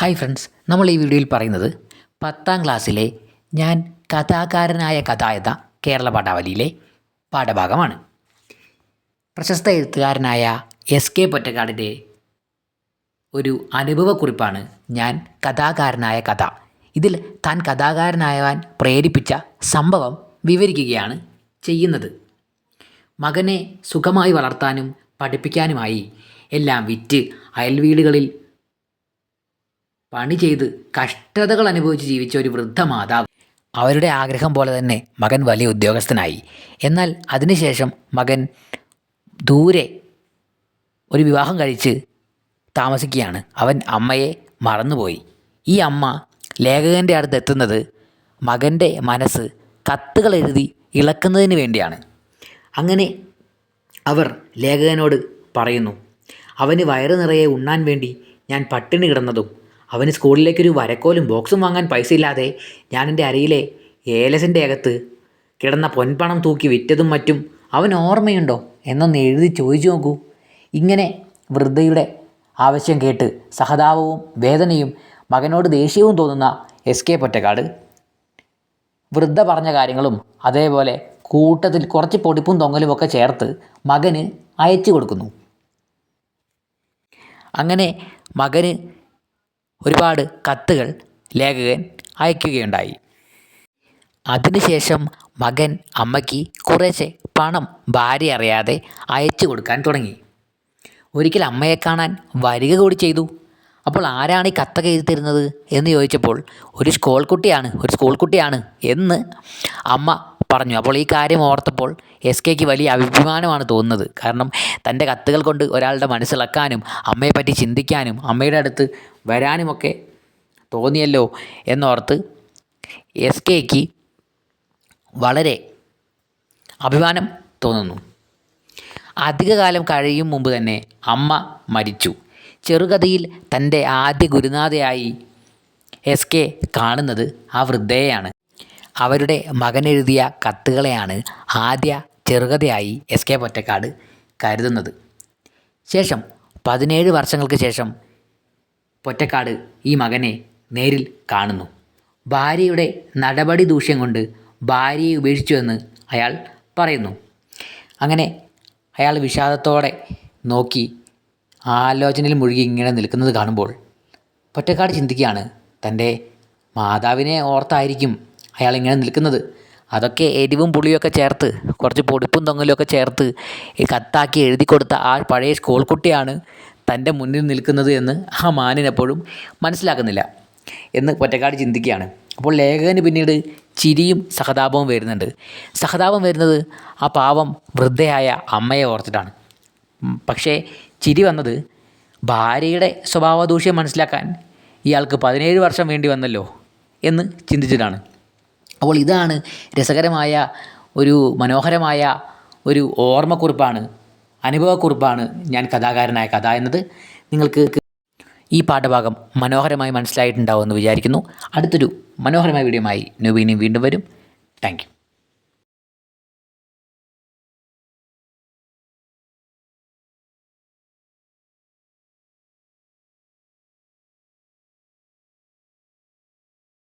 Hi friends നമ്മൾ ഈ വീഡിയോയിൽ പറയുന്നത് പത്താം ക്ലാസ്സിലെ ഞാൻ കഥാകാരനായ കഥ എന്ന കേരള പാഠാവലിയിലെ പാഠഭാഗമാണ്. പ്രശസ്ത എഴുത്തുകാരനായ എസ് കെ പൊറ്റക്കാടിന്റെ ഒരു അനുഭവക്കുറിപ്പാണ് ഞാൻ കഥാകാരനായ കഥ. ഇതിൽ താൻ കഥാകാരനായവാൻ പ്രേരിപ്പിച്ച സംഭവം വിവരിക്കുകയാണ് ചെയ്യുന്നത്. മകനെ സുഖമായി വളർത്താനും പഠിപ്പിക്കാനുമായി എല്ലാം വിറ്റ് അയൽവീടുകളിൽ പണി ചെയ്ത് കഷ്ടതകൾ അനുഭവിച്ച് ജീവിച്ച ഒരു വൃദ്ധ മാതാവ്. അവരുടെ ആഗ്രഹം പോലെ തന്നെ മകൻ വലിയ ഉദ്യോഗസ്ഥനായി. എന്നാൽ അതിനുശേഷം മകൻ ദൂരെ ഒരു വിവാഹം കഴിച്ച് താമസിക്കുകയാണ്. അവൻ അമ്മയെ മറന്നുപോയി. ഈ അമ്മ ലേഖകന്റെ അടുത്ത് എത്തുന്നത് മകന്റെ മനസ്സ് കത്തുകൾ എഴുതി ഇളക്കുന്നതിന് വേണ്ടിയാണ്. അങ്ങനെ അവർ ലേഖകനോട് പറയുന്നു അവന് വയറ് നിറയെ ഉണ്ണാൻ വേണ്ടി ഞാൻ പട്ടിണി കിടന്നതും അവന് സ്കൂളിലേക്കൊരു വരക്കോലും ബോക്സും വാങ്ങാൻ പൈസ ഇല്ലാതെ ഞാൻ എന്റെ അരയിലെ ഏലസിന്റെ അകത്ത് കിടന്ന പൊൻപണം തൂക്കി വിറ്റതും മറ്റും അവൻ ഓർമ്മയുണ്ടോ? എന്നൊന്ന് എഴുതി ചോദിച്ചു നോക്കൂ. ഇങ്ങനെ വൃദ്ധയുടെ ആവശ്യം കേട്ട് സഹതാപവും വേദനയും മകനോട് ദേഷ്യവും തോന്നുന്ന എസ് കെ പൊറ്റക്കാട്. വൃദ്ധ പറഞ്ഞ കാര്യങ്ങളും അതേപോലെ കൂട്ടത്തിൽ കുറച്ച് പൊടിപ്പും തൊങ്ങലും ഒക്കെ ചേർത്ത് മകന് അയച്ചു കൊടുക്കുന്നു. അങ്ങനെ മകന് ഒരുപാട് കത്തുകൾ ലേഖകൻ അയക്കുകയുണ്ടായി. അതിനുശേഷം മകൻ അമ്മയ്ക്ക് കുറേശ്ശെ പണം ഭാര്യ അറിയാതെ അയച്ചു കൊടുക്കാൻ തുടങ്ങി. ഒരിക്കൽ അമ്മയെ കാണാൻ വരിക കൂടി ചെയ്തു. അപ്പോൾ ആരാണ് ഈ കത്തൊക്കെ എഴുതി തരുന്നത് എന്ന് ചോദിച്ചപ്പോൾ ഒരു സ്കൂൾ കുട്ടിയാണ് ഒരു സ്കൂൾ കുട്ടിയാണ് എന്ന് അമ്മ പറഞ്ഞു. അപ്പോൾ ഈ കാര്യം ഓർത്തപ്പോൾ എസ് കെക്ക് വലിയ അഭിമാനമാണ് തോന്നുന്നത്. കാരണം തന്റെ കത്തുകൾ കൊണ്ട് ഒരാളുടെ മനസ്സിളക്കാനും അമ്മയെപ്പറ്റി ചിന്തിക്കാനും അമ്മയുടെ അടുത്ത് വരാനുമൊക്കെ തോന്നിയല്ലോ എന്നോർത്ത് എസ് കെക്ക് വളരെ അഭിമാനം തോന്നുന്നു. അധികകാലം കഴിയും മുമ്പ് തന്നെ അമ്മ മരിച്ചു. ചെറുകഥയിൽ തന്റെ ആദ്യ ഗുരുനാഥയായി എസ് കെ കാണുന്നത് ആ വൃദ്ധയെയാണ്. അവരുടെ മകനെഴുതിയ കത്തുകളെയാണ് ആദ്യ ചെറുകഥയായി എസ് കെ പൊറ്റക്കാട് കരുതുന്നത്. ശേഷം പതിനേഴ് വർഷങ്ങൾക്ക് ശേഷം പൊറ്റക്കാട് ഈ മകനെ നേരിൽ കാണുന്നു. ഭാര്യയുടെ നടപടി ദൂഷ്യം കൊണ്ട് ഭാര്യയെ ഉപേക്ഷിച്ചുവെന്ന് അയാൾ പറയുന്നു. അങ്ങനെ അയാൾ വിഷാദത്തോടെ നോക്കി ആലോചനയിൽ മുഴുകി ഇങ്ങനെ നിൽക്കുന്നത് കാണുമ്പോൾ പൊറ്റക്കാട് ചിന്തിക്കുകയാണ് തന്റെ മാതാവിനെ ഓർത്തായിരിക്കും അയാൾ ഇങ്ങനെ നിൽക്കുന്നത്. അതൊക്കെ എരിവും പുളിയൊക്കെ ചേർത്ത് കുറച്ച് പൊടിപ്പും തൊങ്ങലുമൊക്കെ ചേർത്ത് ഈ കത്താക്കി എഴുതി കൊടുത്ത ആ പഴയ സ്കൂൾ കുട്ടിയാണ് തന്റെ മുന്നിൽ നിൽക്കുന്നത് എന്ന് ആ മാനിനെപ്പോഴും മനസ്സിലാക്കുന്നില്ല എന്ന് ഒറ്റക്കാട് ചിന്തിക്കുകയാണ്. അപ്പോൾ ലേഖകന് പിന്നീട് ചിരിയും സഹതാപവും വരുന്നുണ്ട്. സഹതാപം വരുന്നത് ആ പാവം വൃദ്ധയായ അമ്മയെ ഓർത്തിട്ടാണ്. പക്ഷേ ചിരി വന്നത് ഭാര്യയുടെ സ്വഭാവദൂഷ്യം മനസ്സിലാക്കാൻ ഇയാൾക്ക് പതിനേഴ് വർഷം വേണ്ടി വന്നല്ലോ എന്ന് ചിന്തിച്ചിട്ടാണ്. അപ്പോൾ ഇതാണ് രസകരമായ ഒരു മനോഹരമായ ഒരു ഓർമ്മക്കുറിപ്പാണ് അനുഭവക്കുറിപ്പാണ് ഞാൻ കഥാകാരനായ കഥ എന്നത്. നിങ്ങൾക്ക് ഈ പാഠഭാഗം മനോഹരമായി മനസ്സിലായിട്ടുണ്ടാവുമെന്ന് വിചാരിക്കുന്നു. അടുത്തൊരു മനോഹരമായ വീഡിയോയുമായി നവീനും വീണ്ടും വരും. താങ്ക്